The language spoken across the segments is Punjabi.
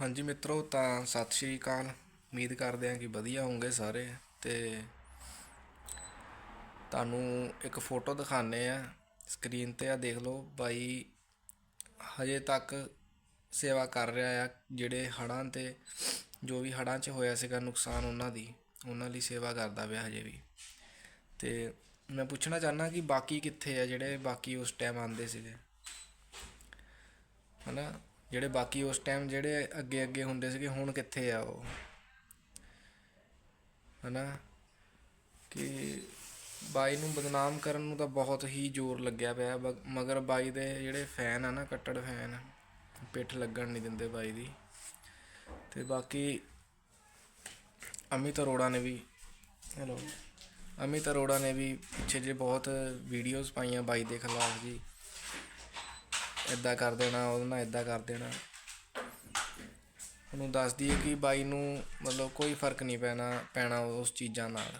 ਹਾਂਜੀ ਮਿੱਤਰੋ, ਤਾਂ ਸਤਿ ਸ਼੍ਰੀ ਅਕਾਲ। ਉਮੀਦ ਕਰਦੇ ਹਾਂ ਕਿ ਵਧੀਆ ਹੋਵੋਗੇ ਸਾਰੇ। ਤੇ ਤੁਹਾਨੂੰ ਇੱਕ ਫੋਟੋ ਦਿਖਾਣੇ ਆ ਸਕਰੀਨ ਤੇ ਆ ਦੇਖ ਲਓ। ਬਾਈ ਹਜੇ ਤੱਕ ਸੇਵਾ ਕਰ ਰਿਹਾ ਆ। ਜਿਹੜੇ ਹੜ੍ਹਾਂ ਤੇ, ਜੋ ਵੀ ਹੜ੍ਹਾਂ 'ਚ ਹੋਇਆ ਸੀਗਾ ਨੁਕਸਾਨ ਉਹਨਾਂ ਦੀ, ਉਹਨਾਂ ਲਈ ਸੇਵਾ ਕਰਦਾ ਪਿਆ ਹਜੇ ਵੀ। ਤੇ ਮੈਂ ਪੁੱਛਣਾ ਚਾਹਨਾ ਕਿ ਬਾਕੀ ਕਿੱਥੇ ਆ? ਜਿਹੜੇ ਬਾਕੀ ਉਸ ਟਾਈਮ ਆਂਦੇ ਸੀਗੇ। ਹਨਾ? ਜਿਹੜੇ ਬਾਕੀ ਉਸ ਟਾਈਮ ਜਿਹੜੇ ਅੱਗੇ ਅੱਗੇ ਹੁੰਦੇ ਸੀਗੇ, ਹੁਣ ਕਿੱਥੇ ਆ ਉਹ? ਹਨਾ? ਕਿ ਬਾਈ ਨੂੰ ਬਦਨਾਮ ਕਰਨ ਨੂੰ ਤਾਂ ਬਹੁਤ ਹੀ ਜ਼ੋਰ ਲੱਗਿਆ ਪਿਆ ਬ- ਮਗਰ ਬਾਈ ਦੇ ਜਿਹੜੇ ਫੈਨ ਆ ਨਾ, ਕੱਟੜ ਫੈਨ ਪਿੱਠ ਲੱਗਣ ਨਹੀਂ ਦਿੰਦੇ ਬਾਈ ਦੀ। ਤੇ ਬਾਕੀ ਅਮਿਤ ਅਰੋੜਾ ਨੇ ਵੀ, ਹੈਲੋ, ਅਮਿਤ ਅਰੋੜਾ ਨੇ ਵੀ ਪਿੱਛੇ ਜੇ ਬਹੁਤ ਵੀਡੀਓਜ਼ ਪਾਈਆਂ ਬਾਈ ਦੇ ਖਿਲਾਫ ਜੀ। ਇੱਦਾਂ ਕਰ ਦੇਣਾ, ਉਹਦੇ ਨਾਲ ਇੱਦਾਂ ਕਰ ਦੇਣਾ। ਉਹਨੂੰ ਦੱਸ ਦਈਏ ਕਿ ਬਾਈ ਨੂੰ ਮਤਲਬ ਕੋਈ ਫ਼ਰਕ ਨਹੀਂ ਪੈਣਾ ਪੈਣਾ ਉਸ ਚੀਜ਼ਾਂ ਨਾਲ।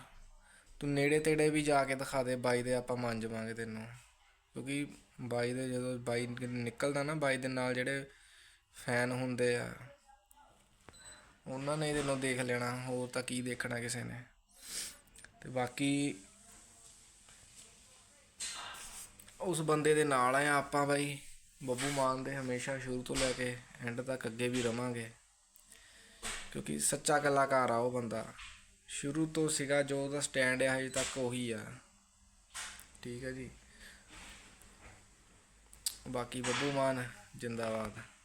ਤੂੰ ਨੇੜੇ ਤੇੜੇ ਵੀ ਜਾ ਕੇ ਦਿਖਾ ਦੇ, ਬਾਈ ਦੇ ਆਪਾਂ ਮੰਨ ਜਾਵਾਂਗੇ ਤੈਨੂੰ। ਕਿਉਂਕਿ ਬਾਈ ਦੇ ਜਦੋਂ ਬਾਈ ਨਿਕਲਦਾ ਨਾ, ਬਾਈ ਦੇ ਨਾਲ ਜਿਹੜੇ ਫੈਨ ਹੁੰਦੇ ਆ, ਉਹਨਾਂ ਨੇ ਤੈਨੂੰ ਦੇਖ ਲੈਣਾ, ਹੋਰ ਤਾਂ ਕੀ ਦੇਖਣਾ ਕਿਸੇ ਨੇ। ਤੇ ਬਾਕੀ ਉਸ ਬੰਦੇ ਦੇ ਨਾਲ ਆ ਆਪਾਂ ਬਾਈ। ਬੱਬੂ ਮਾਨ ਦੇ ਹਮੇਸ਼ਾ ਸ਼ੁਰੂ ਤੋਂ ਲੈ ਕੇ ਐਂਡ ਤੱਕ ਅੱਗੇ ਵੀ ਰਵਾਂਗੇ। ਕਿਉਂਕਿ ਸੱਚਾ ਕਲਾਕਾਰ ਆ ਉਹ ਬੰਦਾ। ਸ਼ੁਰੂ ਤੋਂ ਸੀਗਾ ਜੋ ਉਹਦਾ ਸਟੈਂਡ ਆ, ਹਜੇ ਤੱਕ ਉਹੀ ਆ। ਠੀਕ ਹੈ ਜੀ। ਬਾਕੀ ਬੱਬੂ ਮਾਨ, ਜਿੰਦਾਬਾਦ।